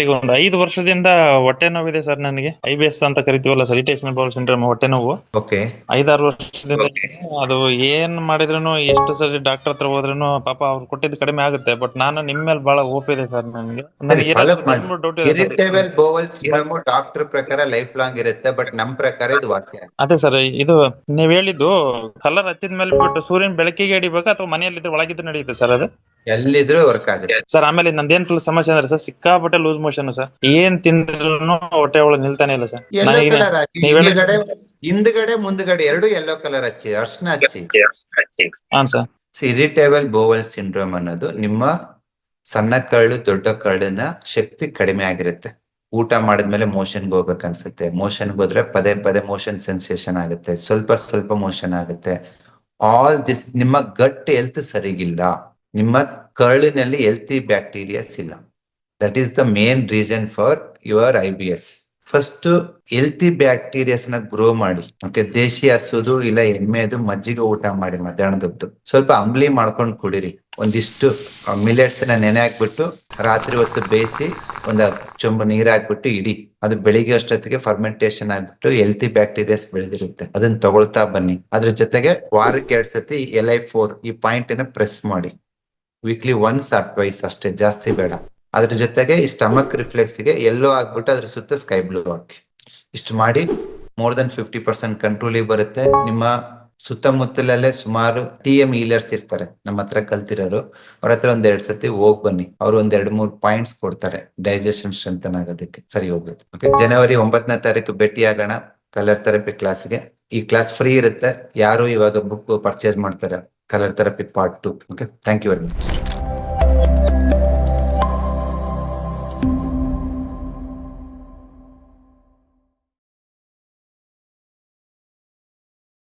ಈಗ ಒಂದು ಐದು ವರ್ಷದಿಂದ ಹೊಟ್ಟೆ ನೋವಿದೆ ಸರ್ ನನಗೆ. ಐ ಬಿ ಎಸ್ ಅಂತ ಕರಿತೀವಲ್ಲ ಸರ್ ಇರಿಟೇಷನಲ್ ಬೌಲ್ ಸಿಂಡ್ರೋಮ್ ಹೊಟ್ಟೆ ನೋವು. ಐದಾರು ವರ್ಷದಿಂದ ಅದು ಏನ್ ಮಾಡಿದ್ರು ಎಷ್ಟು ಸರಿ ಡಾಕ್ಟರ್ ಹತ್ರ ಹೋದ್ರೂ ಪಾಪ ಅವ್ರು ಕೊಟ್ಟಿದ್ದು ಕಡಿಮೆ ಆಗುತ್ತೆ. ಬಟ್ ನಾನು ನಿಮ್ ಮೇಲೆ ಬಹಳ ಹೋಪ್ ಇದೆ ಸರ್ ನನಗೆ. ಇರಿಟೇಬಲ್ ಸಿಂಡ್ರೋಮ್ ಡಾಕ್ಟರ್ ಪ್ರಕಾರ ಲೈಫ್ ಲಾಂಗ್ ಇರುತ್ತೆ ಬಟ್ ನಮ್ ಪ್ರಕಾರ ಇದು ವಾಸಿ ಅದೇ ಸರ್ ಇದು ನೀವ್ ಹೇಳಿದ್ದು ಕಲರ್ ಹಚ್ಚಿದ ಮೇಲೆ ಬಿಟ್ಟು ಸೂರ್ಯನ ಬೆಳಕಿಗೆ ಹಿಡಿಬೇಕಾ ಅಥವಾ ಮನೆಯಲ್ಲಿದ್ರೆ ಒಳಗಿದ್ದು ನಡೆಯುತ್ತೆ ಸರ್ ಅದು? ಎಲ್ಲಿದ್ರು ವರ್ಕ್ ಆಗುತ್ತೆ. ಸರ್ ಆಮೇಲೆ ನಂದೇನ್ ಸಮಸ್ಯೆ ಅಂದ್ರೆ ಸರ್ ಸಿಕ್ಕಾಪಟ್ಟೆ ಲೂಸ್ ಮೋಷನ್ ಸರ್ ಏನ್ ತಿಂದ್ರು ಹೊಟ್ಟೆ ಒಳಗೆ ನಿಲ್ತಾನೆ ಇಲ್ಲ ಸರ್ ಯೆಲ್ಲೋ ನನಗೆ ಕಲರ್ ಹಾಕಿ ನೀವ್ ಹೇಳಿದ್- ಹಿಂದ್ಗಡೆ ಹಿಂದ್ಗಡೆ ಮುಂದ್ಗಡೆ ಎರಡು ಎಲ್ಲೋ ಕಲರ್ ಹಚ್ಚಿ ಅರ್ಶನ ಹಚ್ಚಿ. ಹಾಂ ಸರ್ ಇರಿಟೇಬಲ್ ಬೋವಲ್ ಸಿಂಡ್ರೋಮ್ ಅನ್ನೋದು ನಿಮ್ಮ ಸಣ್ಣ ಕರಳು ದೊಡ್ಡ ಕರಳಿನ ಶಕ್ತಿ ಕಡಿಮೆ ಆಗಿರುತ್ತೆ. ಊಟ ಮಾಡಿದ್ಮೇಲೆ ಮೋಷನ್ಗೆ ಹೋಗ್ಬೇಕು ಅನ್ಸುತ್ತೆ. ಮೋಷನ್ಗೆ ಹೋದ್ರೆ ಪದೇ ಪದೇ ಮೋಷನ್ ಸೆನ್ಸೇಷನ್ ಆಗುತ್ತೆ. ಸ್ವಲ್ಪ ಸ್ವಲ್ಪ ಮೋಷನ್ ಆಗುತ್ತೆ. ಆಲ್ ದಿಸ್ ನಿಮ್ಮ ಗಟ್ ಹೆಲ್ತ್ ಸರಿಗಿಲ್ಲ. ನಿಮ್ಮ ಕರಳಿನಲ್ಲಿ ಹೆಲ್ತಿ ಬ್ಯಾಕ್ಟೀರಿಯಾಸ್ ಇಲ್ಲ. That is the main reason for your I B S first healthy ಬ್ಯಾಕ್ಟೀರಿಯಾಸ್ನ grow ಮಾಡಿ. ಓಕೆ ದೇಶಿ ಹಸುದು ಇಲ್ಲ, ಎಮ್ಮೆದು ಮಜ್ಜಿಗೆ ಊಟ ಮಾಡಿ ಮಧ್ಯಾಹ್ನದೊತ್ತು ಸ್ವಲ್ಪ ಅಂಬ್ಲಿ ಮಾಡ್ಕೊಂಡು ಕುಡಿರಿ. ಒಂದಿಷ್ಟು ಮಿಲೆಟ್ಸ್ನ ನೆನೆ ಹಾಕ್ಬಿಟ್ಟು ರಾತ್ರಿ ಹೊತ್ತು ಬೇಯಿಸಿ ಒಂದ್ ಚೊಂಬು ನೀರ್ ಹಾಕ್ಬಿಟ್ಟು ಇಡಿ. ಅದು ಬೆಳಿಗ್ಗೆ ಅಷ್ಟೊತ್ತಿಗೆ ಫರ್ಮೆಂಟೇಶನ್ ಆಗ್ಬಿಟ್ಟು ಹೆಲ್ತಿ ಬ್ಯಾಕ್ಟೀರಿಯಾಸ್ ಬೆಳೆದಿರುತ್ತೆ. ಅದನ್ನ ತಗೊಳ್ತಾ ಬನ್ನಿ. ಅದ್ರ ಜೊತೆಗೆ ವಾರಕ್ಕೆ ಎರಡ್ ಸತಿ ಎಲ್ ಐ ಫೋರ್ ಈ ಪಾಯಿಂಟ್ನ ಪ್ರೆಸ್ ಮಾಡಿ. ವೀಕ್ಲಿ ಒನ್ಸ್ ಆರ್ ಟ್ವೈಸ್ ಅಷ್ಟೇ, ಜಾಸ್ತಿ ಬೇಡ. ಅದ್ರ ಜೊತೆಗೆ ಈ ಸ್ಟಮಕ್ ರಿಫ್ಲೆಕ್ಸ್ಗೆ ಎಲ್ಲೋ ಆಗ್ಬಿಟ್ಟು ಅದ್ರ ಸುತ್ತ ಸ್ಕೈ ಬ್ಲೂ ಹಾಕಿ. ಇಷ್ಟು ಮಾಡಿ ಮೋರ್ ದನ್ ಫಿಫ್ಟಿ ಪರ್ಸೆಂಟ್ ಕಂಟ್ರೋಲಿಗೆ ಬರುತ್ತೆ. ನಿಮ್ಮ ಸುತ್ತಮುತ್ತಲಲ್ಲೇ ಸುಮಾರು ಟಿ ಎಂ ಹೀಲರ್ಸ್ ಇರ್ತಾರೆ, ನಮ್ಮ ಹತ್ರ ಕಲ್ತಿರೋರು. ಅವ್ರ ಹತ್ರ ಒಂದ್ ಎರಡ್ ಸತಿ ಹೋಗ್ ಬನ್ನಿ. ಅವ್ರು ಒಂದ್ ಎರಡ್ ಮೂರ್ ಪಾಯಿಂಟ್ಸ್ ಕೊಡ್ತಾರೆ ಡೈಜೆಷನ್ ಸ್ಟ್ರೆಂಥನ್ ಆಗೋದಕ್ಕೆ. ಸರಿ ಹೋಗುತ್ತೆ ಜನವರಿ ಒಂಬತ್ತನೇ ತಾರೀಕು ಭೇಟಿ ಆಗೋಣ. ಕಲರ್ ಥೆರಪಿ ಕ್ಲಾಸ್ಗೆ ಈ ಕ್ಲಾಸ್ ಫ್ರೀ ಇರುತ್ತೆ. ಯಾರು ಇವಾಗ ಬುಕ್ ಪರ್ಚೇಸ್ ಮಾಡ್ತಾರೆ? color therapy part two. Okay. Thank you very much.